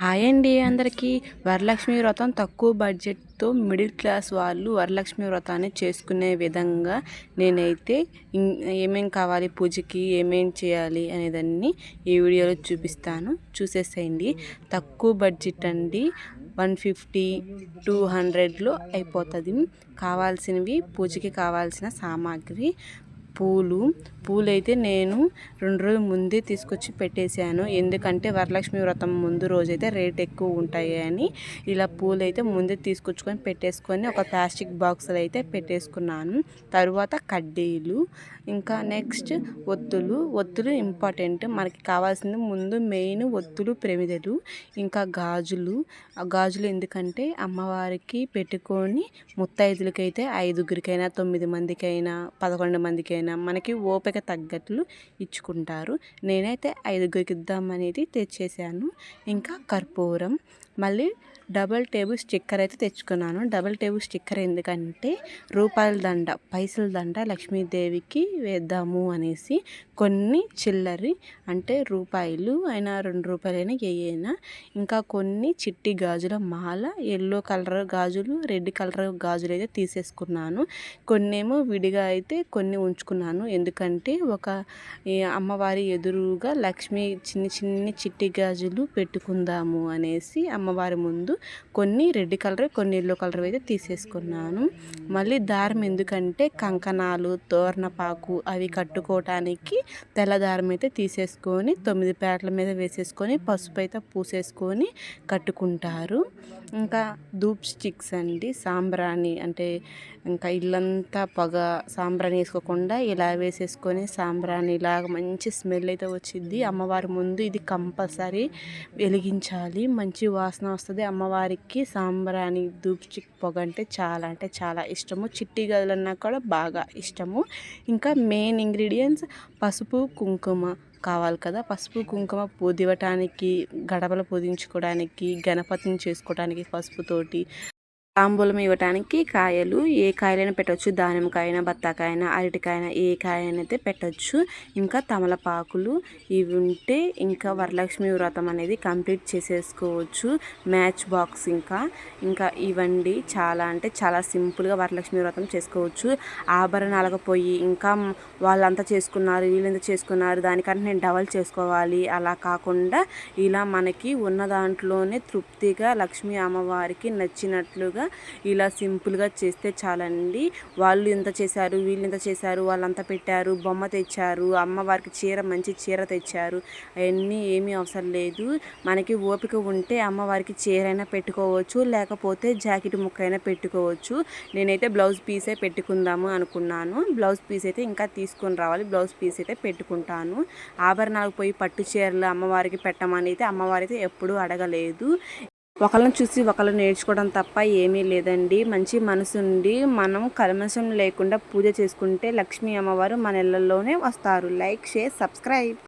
Hi అండి అందరికీ. వరలక్ష్మి వ్రతం తక్కువ బడ్జెట్తో మిడిల్ క్లాస్ వాళ్ళు వరలక్ష్మి వ్రతాన్ని చేసుకునే విధంగా నేనైతే ఏమేం కావాలి పూజకి ఏమేం చేయాలి అనేదాన్ని ఈ వీడియోలో చూపిస్తాను. చూసేసేయండి. తక్కువ బడ్జెట్ అండి. వన్ ఫిఫ్టీ టూ హండ్రెడ్లో అయిపోతుంది. కావాల్సినవి పూజకి కావాల్సిన సామాగ్రి. పూలు. పూలైతే నేను రెండు రోజుల ముందే తీసుకొచ్చి పెట్టేశాను. ఎందుకంటే వరలక్ష్మి వ్రతం ముందు రోజైతే రేట్ ఎక్కువ ఉంటాయి అని ఇలా పూలైతే ముందే తీసుకొచ్చుకొని పెట్టేసుకొని ఒక ప్లాస్టిక్ బాక్స్లో అయితే పెట్టేసుకున్నాను. తరువాత కడ్డీలు ఇంకా నెక్స్ట్ ఒత్తులు. ఒత్తులు ఇంపార్టెంట్. మనకి కావాల్సింది ముందు మెయిన్ ఒత్తులు ప్రమిదలు ఇంకా గాజులు. ఆ గాజులు ఎందుకంటే అమ్మవారికి పెట్టుకొని ముత్తైదులకైతే ఐదుగురికైనా తొమ్మిది మందికైనా పదకొండు మందికైనా అయినా మనకి ఓపిక తగ్గట్లు ఇచ్చుకుంటారు. నేనైతే ఐదుగురికి ఇద్దామనేది తెచ్చేసాను. ఇంకా కర్పూరం మళ్ళీ డబల్ టేబుల్ స్టిక్కర్ అయితే తెచ్చుకున్నాను. డబల్ టేబుల్ స్టిక్కర్ ఎందుకంటే రూపాయల దండ పైసల దండ లక్ష్మీదేవికి వేద్దాము అనేసి కొన్ని చిల్లరి అంటే రూపాయలు అయినా రెండు రూపాయలైనా ఏయైనా ఇంకా కొన్ని చిట్టి గాజుల మాల ఎల్లో కలర్ గాజులు రెడ్ కలర్ గాజులు అయితే తీసేసుకున్నాను. కొన్నేమో విడిగా అయితే కొన్ని ఉంచుకున్నాను. ఎందుకంటే ఒక అమ్మవారి ఎదురుగా లక్ష్మి చిన్ని చిన్ని చిట్టి గాజులు పెట్టుకుందాము అనేసి అమ్మవారి ముందు కొన్ని రెడ్ కలర్ కొన్ని ఎల్లో కలర్ అయితే తీసేసుకున్నాను. మళ్ళీ దారం ఎందుకంటే కంకణాలు తోరణపాకు అవి కట్టుకోవటానికి తెల్ల దారం అయితే తీసేసుకొని తొమ్మిది పేటల మీద వేసేసుకొని పసుపు అయితే పూసేసుకొని కట్టుకుంటారు. ఇంకా ధూప్ స్టిక్స్ అండి సాంబ్రాణి అంటే ఇంకా ఇల్లంతా పొగ సాంబ్రాణి వేసుకోకుండా ఇలా వేసేసుకొని సాంబ్రాణి ఇలాగ మంచి స్మెల్ అయితే వచ్చింది అమ్మవారి ముందు ఇది కంపల్సరీ వెలిగించాలి. మంచి వాసన వస్తుంది. అమ్మవారికి సాంబ్రాణి దూప్చి పొగ అంటే చాలా అంటే చాలా ఇష్టము. చిట్టి గదులన్నా కూడా బాగా ఇష్టము. ఇంకా మెయిన్ ఇంగ్రీడియంట్స్ పసుపు కుంకుమ కావాలి కదా. పసుపు కుంకుమ పూదివ్వటానికి గడపలు పూజించుకోవడానికి గణపతిని చేసుకోవడానికి పసుపుతోటి తాంబూలం ఇవ్వటానికి కాయలు ఏ కాయలైనా పెట్టవచ్చు దానిమ్మకాయన బత్తాకాయన అరటికాయన ఏ కాయనైతే అయితే పెట్టచ్చు. ఇంకా తమలపాకులు ఇవి ఉంటే ఇంకా వరలక్ష్మి వ్రతం అనేది కంప్లీట్ చేసేసుకోవచ్చు. మ్యాచ్ బాక్స్ ఇంకా. ఇంకా ఇవ్వండి చాలా అంటే చాలా సింపుల్గా వరలక్ష్మి వ్రతం చేసుకోవచ్చు. ఆభరణాలకు పోయి ఇంకా వాళ్ళంతా చేసుకున్నారు వీళ్ళంతా చేసుకున్నారు దానికంటే నేను డబల్ చేసుకోవాలి. అలా కాకుండా ఇలా మనకి ఉన్న దాంట్లోనే తృప్తిగా లక్ష్మీ అమ్మవారికి నచ్చినట్లుగా ఇలా సింపుల్గా చేస్తే చాలండి. వాళ్ళు ఇంత చేశారు వీళ్ళు ఇంత చేశారు వాళ్ళంతా పెట్టారు బొమ్మ తెచ్చారు అమ్మవారికి చీర మంచి చీర తెచ్చారు. అవన్నీ ఏమీ అవసరం లేదు. మనకి ఓపిక ఉంటే అమ్మవారికి చీర అయినా పెట్టుకోవచ్చు లేకపోతే జాకెట్ ముక్క అయినా పెట్టుకోవచ్చు. నేనైతే బ్లౌజ్ పీసే పెట్టుకుందాము అనుకున్నాను. బ్లౌజ్ పీస్ అయితే ఇంకా తీసుకొని రావాలి. బ్లౌజ్ పీస్ అయితే పెట్టుకుంటాను. ఆభరణాలకు పోయి పట్టు చీరలు అమ్మవారికి పెట్టమని అయితే అమ్మవారి అయితే ఎప్పుడూ అడగలేదు. ఒకళ్ళని చూసి ఒకళ్ళు నేర్చుకోవడం తప్ప ఏమీ లేదండి. మంచి మనసుండి మనం కల్మషం లేకుండా పూజ చేసుకుంటే లక్ష్మీ అమ్మవారు మన ఇళ్ళలోనే వస్తారు. Like share subscribe.